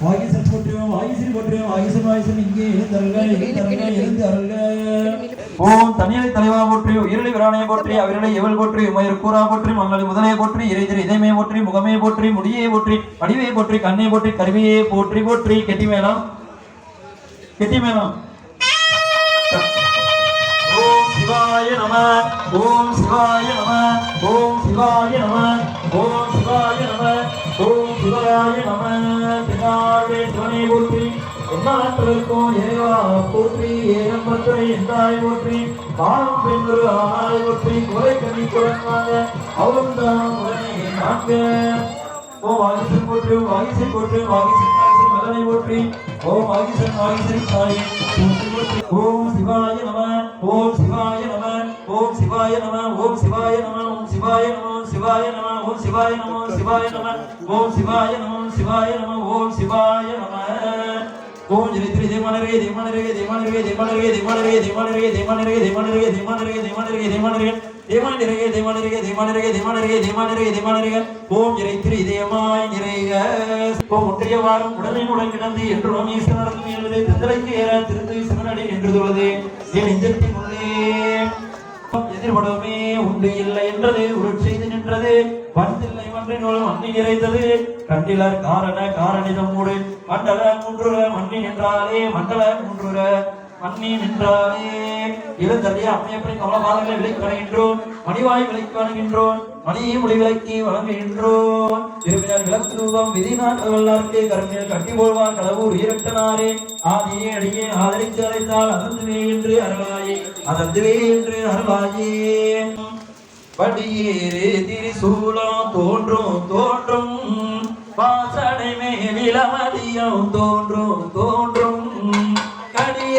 வாகிசன் போற்றுவோம் வாகிசன் போற்றுவோம் வாகிசன் வாகிசன் இங்கே எழுந்தருள்க எழுந்தருள்க எழுந்தருள்க ஓம் தனியலை தலைவா போற்றி உயிரலை விராணையை போற்றி அவர்களை எவள் போற்றி உமையர் கூறா போற்றி மங்களை முதலையை போற்றி இறைதிரி இதயமே போற்றி முகமே போற்றி முடியை போற்றி வடிவே போற்றி கண்ணே போற்றி கருவியே போற்றி போற்றி கெட்டி மேளம் கெட்டி மேளம் சிவாய நம ஓம் சிவாய நம ஓம் சிவாய நம ஓம் சிவாய நம ஓம் சிவாய நம. பின்னாருடைய சிவனை போற்றி எண்ணாற்றலுக்கும் ஏவா போற்றி ஏகம் பத்திரை எந்தாய் போற்றி பாலம் பெண்கள் ஆனாய் போற்றி குறை கனி குரங்காக அவரும் தான் உடனே நாங்க ஓ வாகிசன் போற்றி ஓம் வாகிசன் போற்றி வாகிசன் வாகிசன் மதனை போற்றி ஓம் ஆகிசன் வாகிசன் தாய் ஓம் சிவாய நம ஓம் சிவாய நம ஓம் சிவாய நம ஓம் சிவாய நம ஓம் சிவாய நம சிவாய நம ஓம் சிவாய நம சிவாய நம ஓம் சிவாய நம சிவாய நம ஓம் சிவாய நம ஓம் ஜெயத்ரி தேமனரே தேமனரே தேமனரே தேமனரே தேமனரே தேவன் நிறைய தேவன் நிறைய தேவன் நிறைய தேவன் நிறைய தேவன் நிறைய தேவன் நிறைய ஓம் இறை திரு இதயமாய் நிறைய ஓம் ஒன்றிய வாரம் உடலினுடன் கிடந்து என்று நோம் ஈஸ்வரன் என்பது தந்தலைக்கு ஏற திருந்து சிவனடி என்று சொல்வது என் இந்திரத்தின் உள்ளே எதிர்படமே உண்டு இல்லை என்றது உருள் செய்து நின்றது. வந்தில்லை ஒன்றினோடும் அண்ணி நிறைந்தது. கண்டிலர் காரண காரணிதம் மூடு. மண்டல மூன்றுர மண்ணி நின்றாலே மண்டல மூன்றுர மண்ணி நின்றாலே இளந்தறிய அம்மையப்படி கமலபாதங்களை விலைக்கு வணங்குகின்றோம் மணிவாய் விலைக்கு வணங்குகின்றோம் மணியை மொழி விலைக்கு வணங்குகின்றோம் திரும்பினால் விளக்கு ரூபம் விதி நாட்டு வல்லார்க்கு கருமையில் கட்டி போல்வார் கடவுர் உயிரட்டனாரே ஆதியே அடியே ஆதரித்து அழைத்தால் அதந்துவே என்று அருளாயே. அதந்துவே என்று அருளாயே. படியேறு திரிசூலம் தோன்றும் தோன்றும். வாசனை தோன்றும் தோன்றும்.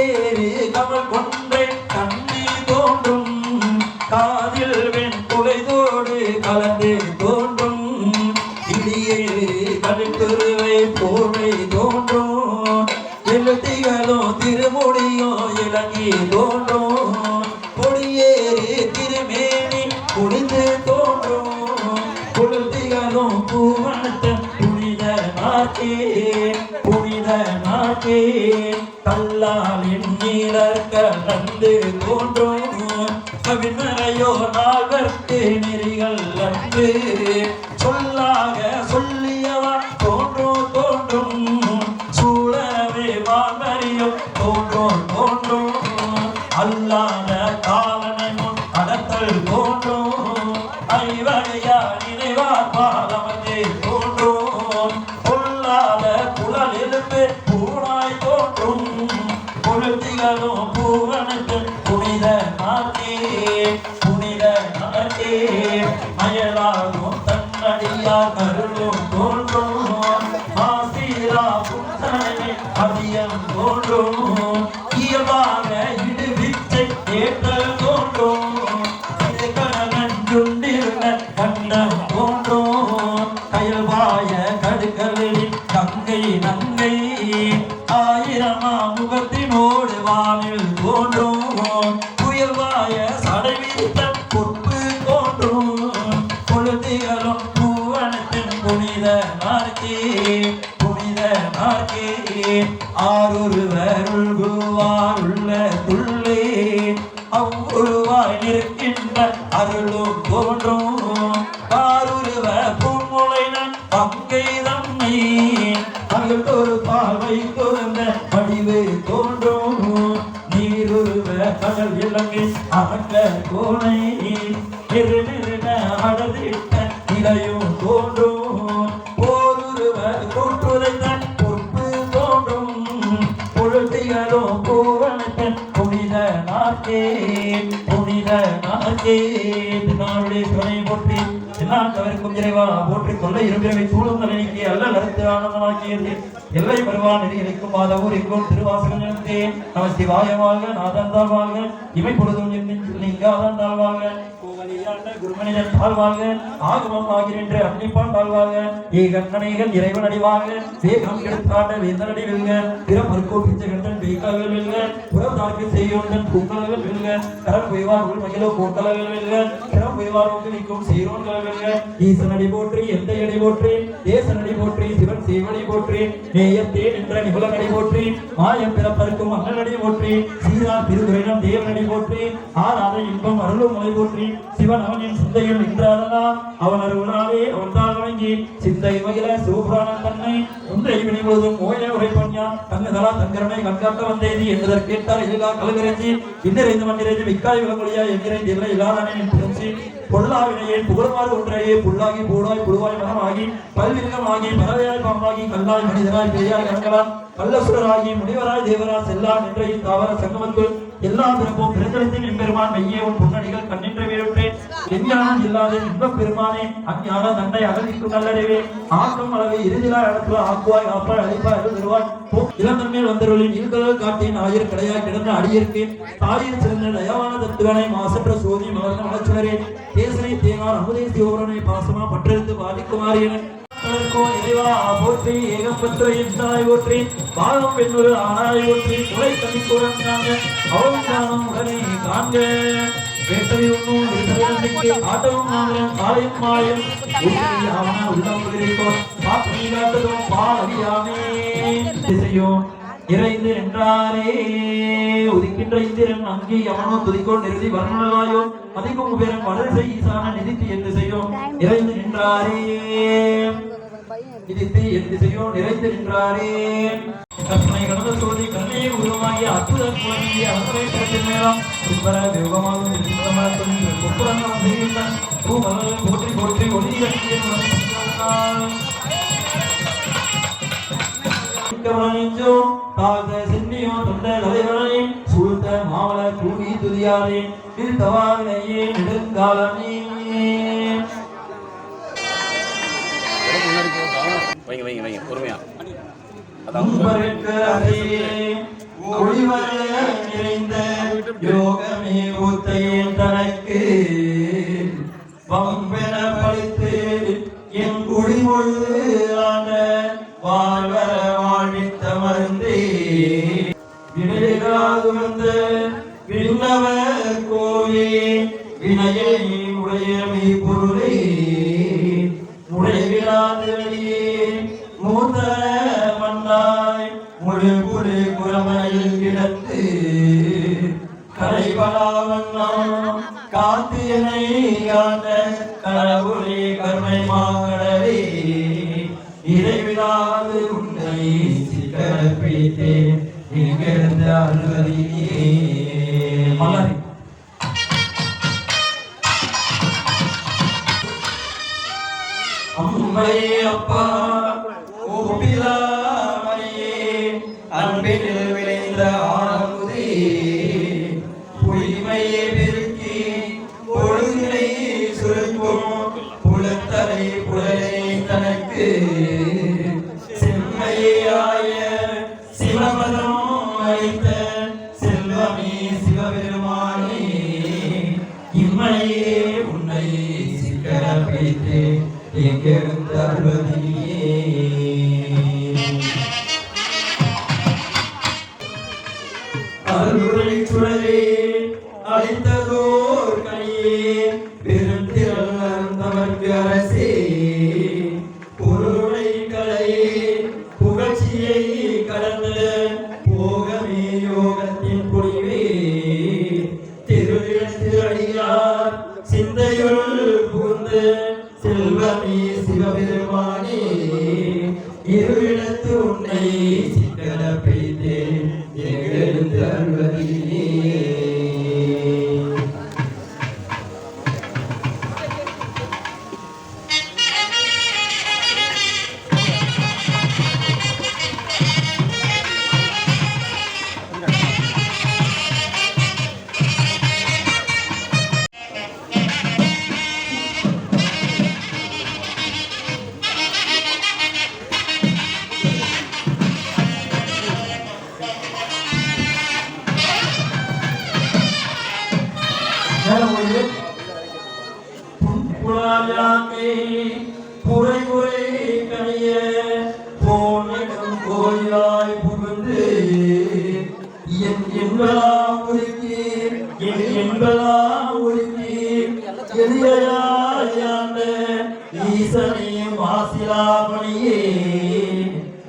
கடியேறு கமல் கொன்றை தண்ணி தோன்றும். காதில் வெண் புகைதோடு கலந்து தோன்றும். இடியேறு கடுத்துருவை போர்வை தோன்றும். எழுத்திகளும் திருமுடியும் இலங்கி தோன்றும். கொடியேறு திருமேனி குடிந்து தோன்றும். கொழுத்திகளும் பூவனத்த புனித நாக்கே புனித நாக்கே கல்லா நீலர் கலந்து தோன்றும். கவிமறையோ நால்வர்க்கு நெறிகள் அன்று. சொல்லாக சொல்லியவா தோன்றும் தோன்றும். சூழவே வான்மறியும் தோன்றும் தோன்றும். அல்லாத அயலாகும் தன்னடியா கருளும் தோன்றும். ஆசீரா புத்தனை அதியம் தோன்றும். இயல்பாக இடுவிச்சை ஏற்றல் தோன்றும். இது கணவன்றுண்டிருந்த கண்டம் தோன்றும். கயல்வாய கடுகளில் கங்கை நங்கை. ஆயிரமா முகத்தினோடு வானில் தோன்றும். அகல் ஒரு பார்வை துறந்த வடிவு தோன்றும். நீருருவ பகல் இலங்கை அகன்ற கோணை. நிறு நிறுன அடதிட்ட நிலையும் தோன்றும். போருருவ கூற்றுதைத்த பொறுப்பு தோன்றும். பூவனத்தன் புனித நாக்கே புனித நாக்கே நாளுடைய துணை போட்டி ஆண்டவருக்கும் இறைவா போற்றிக் கொள்ள இருபிறவை சூழல் அல்ல நறுத்து ஆனந்தமாக்கியது. எல்லை வருவான் நிலைக்கும் மாதவூர் எங்கும் திருவாசகம் நினைத்தேன் நம சிவாயமாக நாதந்தாழ்வாக இமை பொழுதும் நீங்காதந்தாழ்வாக குருமனிதன் வாழ்வாங்க ஆகமம் ஆகின்ற அன்னிப்பான் ஏகண்ணனைகள் இறைவன் அடிவாங்க வேகம் எடுத்தாண்ட வேந்தனடி வெல்க பிச்சை கண்டன் வெல்க புறத்தார்க்கு செய்யோந்தன் வெல்க கரம் பொய்வார் உள் மகிழோ வெல்க பொய்வார் நிற்கும் வெல்க ஈசனடி போற்றி எந்த அடி போற்றி தேசனடி போற்றி சிவன் சேவடி போற்றி நேயத்தே நின்ற நிபுலனடி போற்றி மாயம் பிறப்பருக்கும் அண்ணனடி போற்றி சீரா திருதுரைனம் தேவனடி போற்றி ஆறாத இன்பம் அருளும் மலை போற்றி சிவன் அவனின் சிந்தையில் நின்றாதனா அவன் அருளாவே அவன் தான் வணங்கி சிந்தை மகிழ சிவபுராணம் தன்னை உந்தை வினை முழுதும் ஓய உரைப்பண்யா தங்கதலா தங்கரனை கண்காட்ட வந்தேதி என்பதற்கு கேட்டால் எதிலா கலகரைச்சி இன்னிறைந்து மண்ணிறைந்து விக்காய் விளங்கொழியா என்கிறைந்து இல்லை இல்லாதானே புரிஞ்சி பொருளாவினையே புகழுமாறு ஒன்றையே புல்லாகி பூடாய் புழுவாய் மனமாகி பல்விருகமாகி பறவையாய் பாம்பாகி கல்லாய் மனிதராய் பெரியாய் கணங்களாம் கள்ளசுரராகி முனிவராய் தேவராய் செல்லா நின்ற தாவர சங்கமத்துள் எல்லா பிறப்பும் பிறந்தெடுத்தின் எம்பெருமான் மெய்யே பொன்னடிகள் கண்ணின்ற வீடுற்றேன் எஞ்ஞானம் இல்லாத இன்ப பெருமானே அஞ்ஞான தண்டை அகதிக்கும் நல்லறிவே ஆக்கம் அளவை இறுதியாய் அடக்குவ ஆக்குவாய் ஆப்பாய் அழைப்பாய் அருள் தருவாய் இளந்தன்மேல் வந்தவர்களின் இருகடல் காட்டின் ஆயிரம் கடையாய் கிடந்த அடியிருக்கேன் தாயின் சிறந்த தயவான தத்துவனை மாசற்ற சோதி மலர்ந்த மலச்சுடரே தேசனை தேனார் அமுதே சிவபுரனை பாசமா பற்றெடுத்து பாதிக்குமாறியன அதற்கோ இறைவா போற்றி ஏகப்பற்ற எந்தாய் போற்றி பாலம் பெண்ணொரு ஆனாய் போற்றி துளை கண்ணிக்கூடம் அவன் உடனே காண்க. ஒன்றும் காலையும் மாலையும் உள்ளம் பாப்பி காட்டதும் இறைந்து நின்றாரே. உதிக்கின்ற இந்திரன் அங்கே எவனோ துதிக்கோள் நிறுதி வர்ணனாயோ அதிகம் உபேரன் வளர்ச்சி ஈசான நிதித்து என்று செய்யும் இறைந்து நின்றாரே. விதித்து என்று செய்யும் நிறைந்து நின்றாரே கற்பனை கடந்த சோதி கண்ணையை உருவமாகிய அற்புதம் குழந்தைய அவசரை சிறப்பின் நேரம். சுந்தர தேவமாகும் குப்புரங்கள் செய்கின்றான் பூமலர்கள் போற்றி போற்றி ஒளி கட்டிய கவனிச்சோ சென்னியோ தொண்ட தலைவனை சூழ்த்த மாவள கூடி துதியாரே திருத்தவாவினையே நெடுங்காலமே. அம்பருக்கு அதையே ஒளிவர நிறைந்த யோகமே ஊத்தையேன் தனக்கு. வம் காத்து என்னை கடவுளே கருணை மாகடலே இறைவிடாது உன்னை சிக்கர இங்கிருந்த அழுவதியே மலரி. அம்மையே அப்பா. அருளை சுடரே அழித்ததோர் கையே இருவிடத்து உன்னை சிக்கன பெய்தேன் எளியாயாண்ட ஈசனையும் ஆசிலாமணியே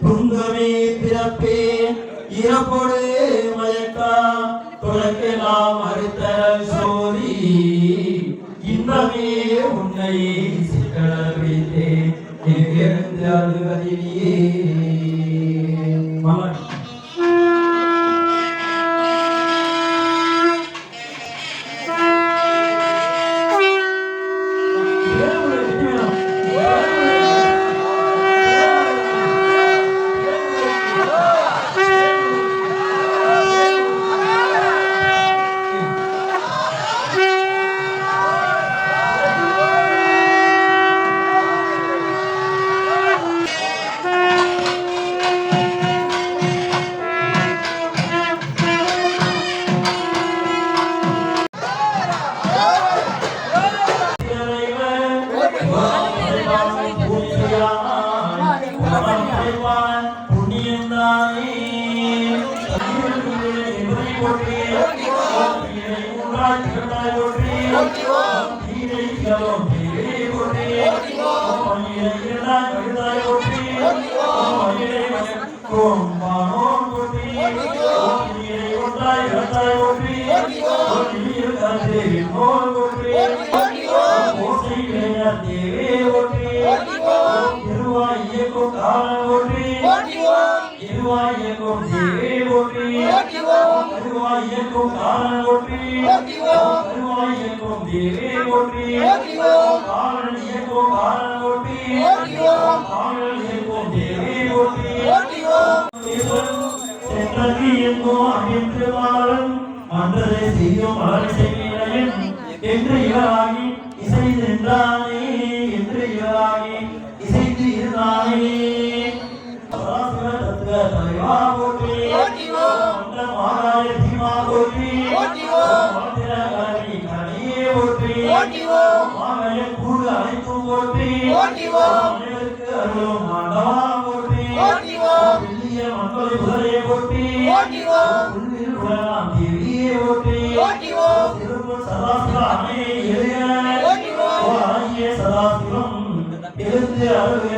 துன்பமே பிறப்பே இறப்பொடு மயக்கா தொடக்கலாம் அறுத்த சோரி இன்பமே உன்னை கருவாயக்கும் காரணம் ஓட்டி கருவாயக்கும் தேவே ஓட்டி காரணம் இயக்கும் காரணம் ஓட்டி காரணம் இயக்கும் தேவே ஓட்டி சென்றது எங்கோ அணிந்து மாறும் அன்றதை செய்யும் மலர் செய்கிறேன் என்று இவராகி இசை சென்றானே என்று இவராகி இசைத்து இருந்தானே சதாசிவ தத்துவ தலைவா போற்றி மாமய கூடு அனைத்தும் போற்றி. மனிதருக்கு அருளும் மாண்டவா போற்றி. வெள்ளிய மக்களை முதலே போற்றி. உள்ளில் உலகம் தேவியே போற்றி. திருப்பூர் சதாசிவ எளிய ஆகிய சதாசிவம் எழுந்து அருகவே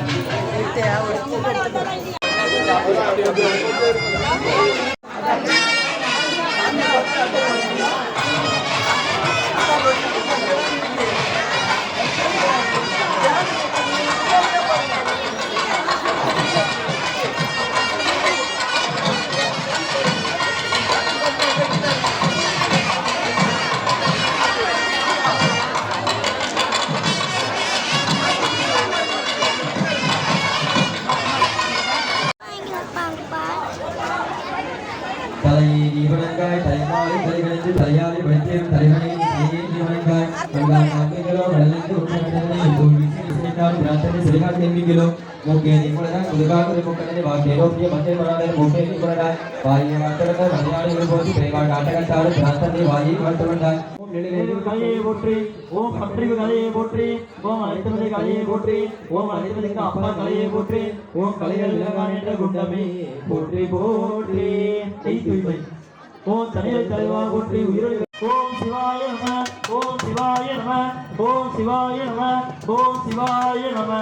இங்க தலைமாலை தலைகணிந்து தலையாலை வைத்தியம் தலைவனை தலையை நீ வணங்காய் வந்தால் நான்குகளோ வளர்ந்து உண்மையான இப்போ வீசி விசைத்தால் பிரார்த்தனை சரிகாட்டு எண்ணிகளோ மூக்கே நீ கொள்ளடா முதுகாக முக்கடனை வாக்கேரோப்பிய மத்திய கொடாத மூக்கே நீ கொள்ளடா வாயை வார்த்தடக்க மலையாளிகள் போது பிரைவாட் ஆட்டகத்தாடு பிரார்த்தனை வாயை வார்த்தவண்டாய் கலையை போற்றி ஓம் பன்றிவு கலையை போற்றி ஓம் அனைத்தமதி கலையை போற்றி ஓம் அனைத்தமதிக்கு அப்பா கலையை போற்றி ஓம் கலைகள் விலகான் என்ற குண்டமே போற்றி போற்றி செய் தூய்மை ஓம் தனியை தலைவா போற்றி உயிரை ஓம் சிவாய நம ஓம் சிவாய நம ஓம் சிவாய நம ஓம் சிவாய நம.